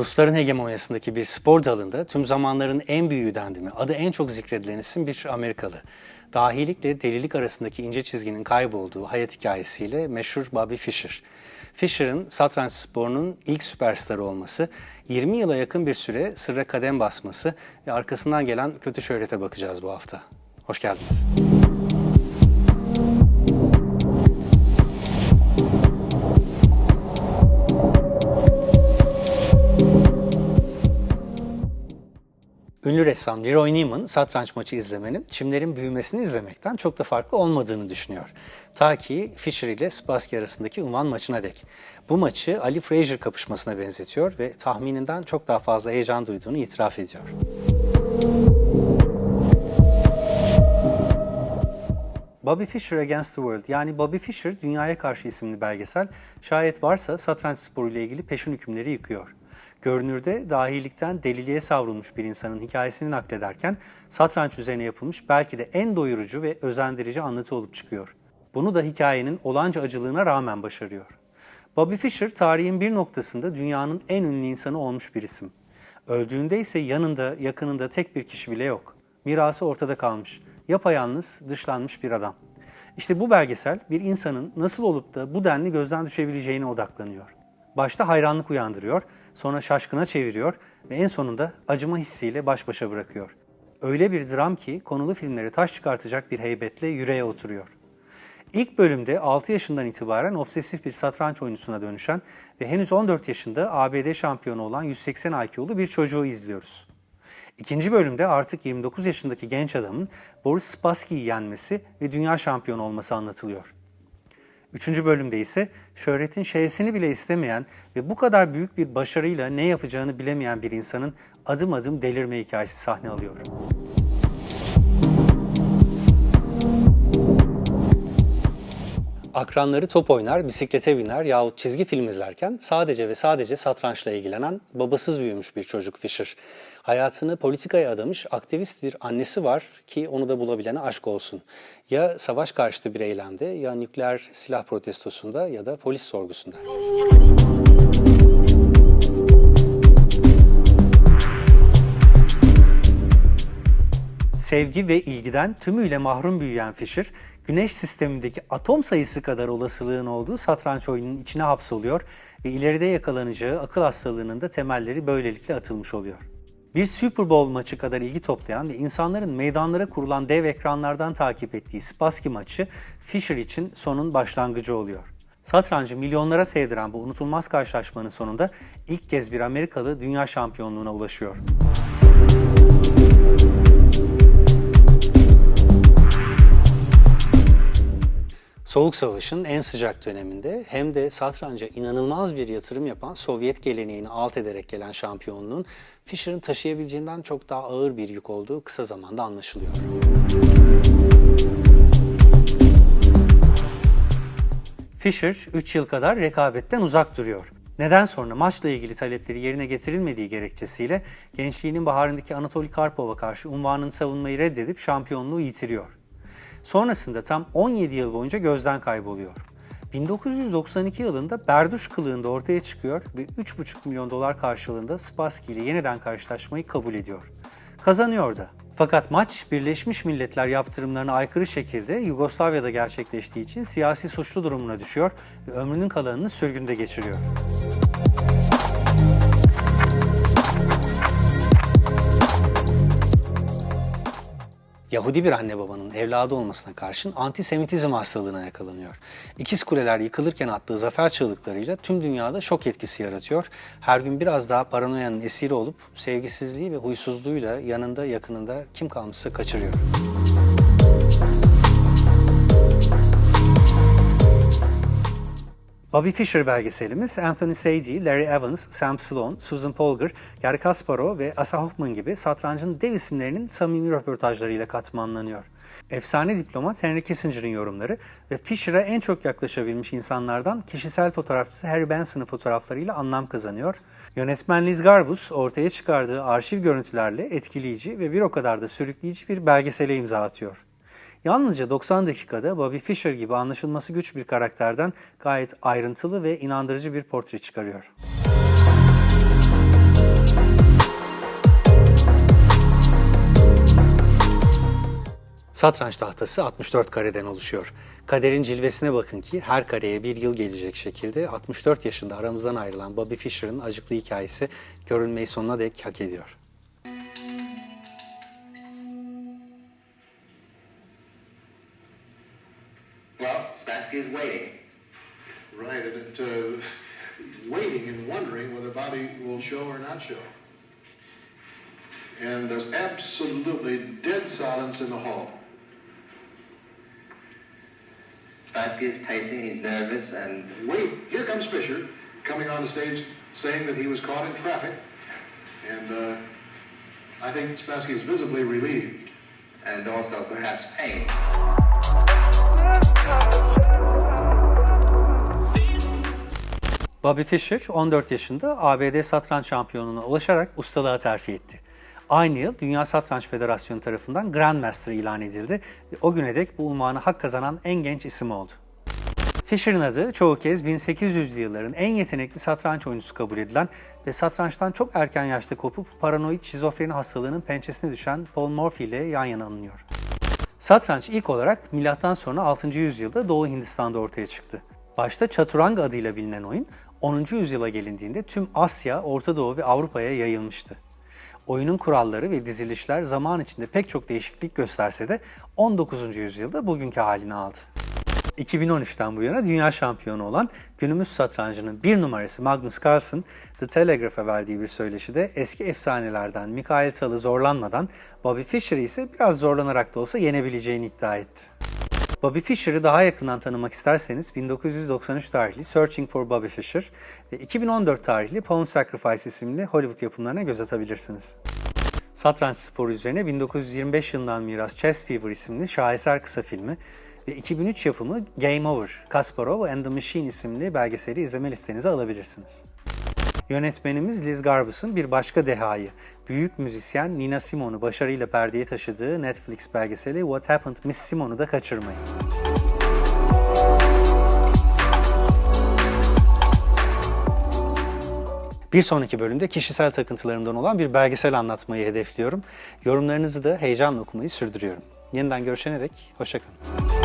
Rusların hegemonyasındaki bir spor dalında tüm zamanların en büyüğü dendi mi? Adı en çok zikredilen isim bir Amerikalı. Dahilikle delilik arasındaki ince çizginin kaybolduğu hayat hikayesiyle meşhur Bobby Fischer. Fischer'ın satranç sporunun ilk süperstarı olması, 20 yıla yakın bir süre sırra kadem basması ve arkasından gelen kötü şöhrete bakacağız bu hafta. Hoş geldiniz. Ünlü ressam Leroy Neiman satranç maçı izlemenin çimlerin büyümesini izlemekten çok da farklı olmadığını düşünüyor. Ta ki Fischer ile Spassky arasındaki unvan maçına dek. Bu maçı Ali Frazier kapışmasına benzetiyor ve tahmininden çok daha fazla heyecan duyduğunu itiraf ediyor. Bobby Fischer Against the World yani Bobby Fischer Dünyaya Karşı isimli belgesel şayet varsa satranç sporu ile ilgili peşin hükümleri yıkıyor. Görünürde dahilikten deliliğe savrulmuş bir insanın hikayesini naklederken satranç üzerine yapılmış belki de en doyurucu ve özendirici anlatı olup çıkıyor. Bunu da hikayenin olanca acılığına rağmen başarıyor. Bobby Fischer tarihin bir noktasında dünyanın en ünlü insanı olmuş bir isim. Öldüğünde ise yanında, yakınında tek bir kişi bile yok. Mirası ortada kalmış. Yapayalnız, dışlanmış bir adam. İşte bu belgesel bir insanın nasıl olup da bu denli gözden düşebileceğine odaklanıyor. Başta hayranlık uyandırıyor, sonra şaşkına çeviriyor ve en sonunda acıma hissiyle baş başa bırakıyor. Öyle bir dram ki konulu filmleri taş çıkartacak bir heybetle yüreğe oturuyor. İlk bölümde 6 yaşından itibaren obsesif bir satranç oyuncusuna dönüşen ve henüz 14 yaşında ABD şampiyonu olan 180 IQ'lu bir çocuğu izliyoruz. İkinci bölümde artık 29 yaşındaki genç adamın Boris Spassky'yi yenmesi ve dünya şampiyonu olması anlatılıyor. Üçüncü bölümde ise şöhretin şeysini bile istemeyen ve bu kadar büyük bir başarıyla ne yapacağını bilemeyen bir insanın adım adım delirme hikayesi sahne alıyor. Akranları top oynar, bisiklete biner yahut çizgi film izlerken sadece ve sadece satrançla ilgilenen babasız büyümüş bir çocuk Fischer. Hayatını politikaya adamış aktivist bir annesi var ki onu da bulabilene aşk olsun. Ya savaş karşıtı bir eylemde ya nükleer silah protestosunda ya da polis sorgusunda. Sevgi ve ilgiden tümüyle mahrum büyüyen Fischer, Güneş sistemindeki atom sayısı kadar olasılığın olduğu satranç oyununun içine hapsoluyor ve ileride yakalanacağı akıl hastalığının da temelleri böylelikle atılmış oluyor. Bir Super Bowl maçı kadar ilgi toplayan ve insanların meydanlara kurulan dev ekranlardan takip ettiği Spassky maçı Fischer için sonun başlangıcı oluyor. Satrancı milyonlara sevdiren bu unutulmaz karşılaşmanın sonunda ilk kez bir Amerikalı dünya şampiyonluğuna ulaşıyor. Soğuk Savaş'ın en sıcak döneminde hem de satranca inanılmaz bir yatırım yapan Sovyet geleneğini alt ederek gelen şampiyonluğun Fischer'ın taşıyabileceğinden çok daha ağır bir yük olduğu kısa zamanda anlaşılıyor. Fischer 3 yıl kadar rekabetten uzak duruyor. Neden sonra maçla ilgili talepleri yerine getirilmediği gerekçesiyle gençliğinin baharındaki Anatoly Karpov'a karşı unvanını savunmayı reddedip şampiyonluğu yitiriyor. Sonrasında tam 17 yıl boyunca gözden kayboluyor. 1992 yılında Berduş kılığında ortaya çıkıyor ve 3,5 milyon dolar karşılığında Spassky ile yeniden karşılaşmayı kabul ediyor. Kazanıyor da. Fakat maç Birleşmiş Milletler yaptırımlarına aykırı şekilde Yugoslavya'da gerçekleştiği için siyasi suçlu durumuna düşüyor ve ömrünün kalanını sürgünde geçiriyor. Yahudi bir anne babanın evladı olmasına karşın antisemitizm hastalığına yakalanıyor. İkiz kuleler yıkılırken attığı zafer çığlıklarıyla tüm dünyada şok etkisi yaratıyor. Her gün biraz daha paranoyanın esiri olup sevgisizliği ve huysuzluğuyla yanında yakınında kim kalmışsa kaçırıyor. Bobby Fischer belgeselimiz Anthony Sadie, Larry Evans, Sam Sloan, Susan Polgar, Gary Kasparov ve Asa Hoffman gibi satrancın dev isimlerinin samimi röportajlarıyla katmanlanıyor. Efsane diplomat Henry Kissinger'ın yorumları ve Fischer'a en çok yaklaşabilmiş insanlardan kişisel fotoğrafçısı Harry Benson'ın fotoğraflarıyla anlam kazanıyor. Yönetmen Liz Garbus ortaya çıkardığı arşiv görüntülerle etkileyici ve bir o kadar da sürükleyici bir belgesele imza atıyor. Yalnızca 90 dakikada Bobby Fischer gibi anlaşılması güç bir karakterden gayet ayrıntılı ve inandırıcı bir portre çıkarıyor. Satranç tahtası 64 kareden oluşuyor. Kaderin cilvesine bakın ki her kareye bir yıl gelecek şekilde 64 yaşında aramızdan ayrılan Bobby Fischer'ın acıklı hikayesi görünmeyi sonuna dek hak ediyor. Well, Spassky is waiting. Right, and it, uh, waiting and wondering whether Bobby will show or not show. And there's absolutely dead silence in the hall. Spassky is pacing, he's nervous, and Wait, here comes Fisher coming on the stage saying that he was caught in traffic. And uh, I think Spassky is visibly relieved. and also perhaps pain. Bobby Fischer 14 yaşında ABD satranç şampiyonuna ulaşarak ustalığa terfi etti. Aynı yıl Dünya Satranç Federasyonu tarafından Grandmaster ilan edildi ve o güne dek bu unvanı hak kazanan en genç isim oldu. Fischer'ın adı çoğu kez 1800'lü yılların en yetenekli satranç oyuncusu kabul edilen ve satrançtan çok erken yaşta kopup paranoid şizofreni hastalığının pençesine düşen Paul Morphy ile yan yana anılıyor. Satranç ilk olarak milattan sonra 6. yüzyılda Doğu Hindistan'da ortaya çıktı. Başta Chaturang adıyla bilinen oyun 10. yüzyıla gelindiğinde tüm Asya, Orta Doğu ve Avrupa'ya yayılmıştı. Oyunun kuralları ve dizilişler zaman içinde pek çok değişiklik gösterse de 19. yüzyılda bugünkü halini aldı. 2013'ten bu yana dünya şampiyonu olan günümüz satrancının bir numarası Magnus Carlsen, The Telegraph'a verdiği bir söyleşide eski efsanelerden Mikael Tal'ı zorlanmadan, Bobby Fischer'ı ise biraz zorlanarak da olsa yenebileceğini iddia etti. Bobby Fischer'ı daha yakından tanımak isterseniz 1993 tarihli Searching for Bobby Fischer ve 2014 tarihli Pawn Sacrifice isimli Hollywood yapımlarına göz atabilirsiniz. Satranç sporu üzerine 1925 yılından miras Chess Fever isimli şaheser kısa filmi ve 2003 yapımı Game Over, Kasparov and the Machine isimli belgeseli izleme listenize alabilirsiniz. Yönetmenimiz Liz Garbus'un bir başka dehayı, büyük müzisyen Nina Simone'u başarıyla perdeye taşıdığı Netflix belgeseli What Happened Miss Simone'u da kaçırmayın. Bir sonraki bölümde kişisel takıntılarımdan olan bir belgesel anlatmayı hedefliyorum. Yorumlarınızı da heyecanla okumayı sürdürüyorum. Yeniden görüşene dek hoşçakalın.